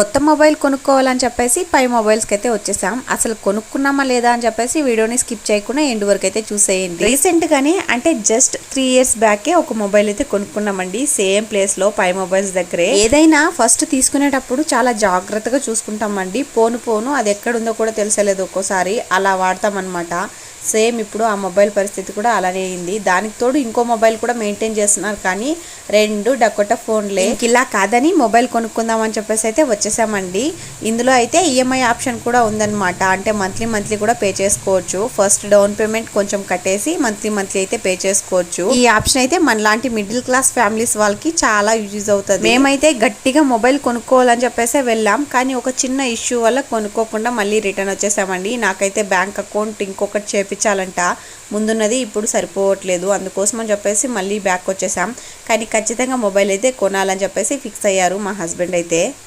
కొత్త మొబైల్ కొనుక్కోవాలని చెప్పేసి పై మొబైల్స్కి అయితే వచ్చేసాం. అసలు కొనుక్కున్నామా లేదా అని చెప్పేసి వీడియోని స్కిప్ చేయకుండా ఎండ్ వరకు అయితే చూసేయండి. రీసెంట్ గానే అంటే జస్ట్ త్రీ ఇయర్స్ బ్యాకే ఒక మొబైల్ అయితే కొనుక్కున్నామండి. సేమ్ ప్లేస్లో పై మొబైల్స్ దగ్గరే. ఏదైనా ఫస్ట్ తీసుకునేటప్పుడు చాలా జాగ్రత్తగా చూసుకుంటామండి. పోను పోను అది ఎక్కడుందో కూడా తెలిసలేదు ఒక్కోసారి. అలా వాడతామన్నమాట. సేమ్ ఇప్పుడు ఆ మొబైల్ పరిస్థితి కూడా అలానే అయింది. దానికి తోడు ఇంకో మొబైల్ కూడా మెయింటైన్ చేస్తున్నారు. కానీ రెండు డకోట ఫోన్లే. ఇలా కాదని మొబైల్ కొనుక్కుందాం అని చెప్పేసి అయితే వచ్చేసామండి. ఇందులో అయితే ఈఎంఐ ఆప్షన్ కూడా ఉందన్నమాట. అంటే మంత్లీ మంత్లీ కూడా పే చేసుకోవచ్చు. ఫస్ట్ డౌన్ పేమెంట్ కొంచెం కట్టేసి మంత్లీ మంత్లీ అయితే పే చేసుకోవచ్చు. ఈ ఆప్షన్ అయితే మనలాంటి మిడిల్ క్లాస్ ఫ్యామిలీస్ వాళ్ళకి చాలా యూజ్ అవుతుంది. మేమైతే గట్టిగా మొబైల్ కొనుక్కోవాలని చెప్పేసి వెళ్ళాం. కానీ ఒక చిన్న ఇష్యూ వల్ల కొనుక్కోకుండా మళ్ళీ రిటర్న్ వచ్చేసామండి. నాకైతే బ్యాంక్ అకౌంట్ ఇంకొకటి చేపించాలంట ముందున్నది ఇప్పుడు సరిపోవట్లేదు. అందుకోసం అని చెప్పేసి మళ్ళీ బ్యాక్ వచ్చేసాం. కానీ ఖచ్చితంగా మొబైల్ అయితే కొనాలని చెప్పేసి ఫిక్స్ అయ్యారు మా హస్బెండ్ అయితే.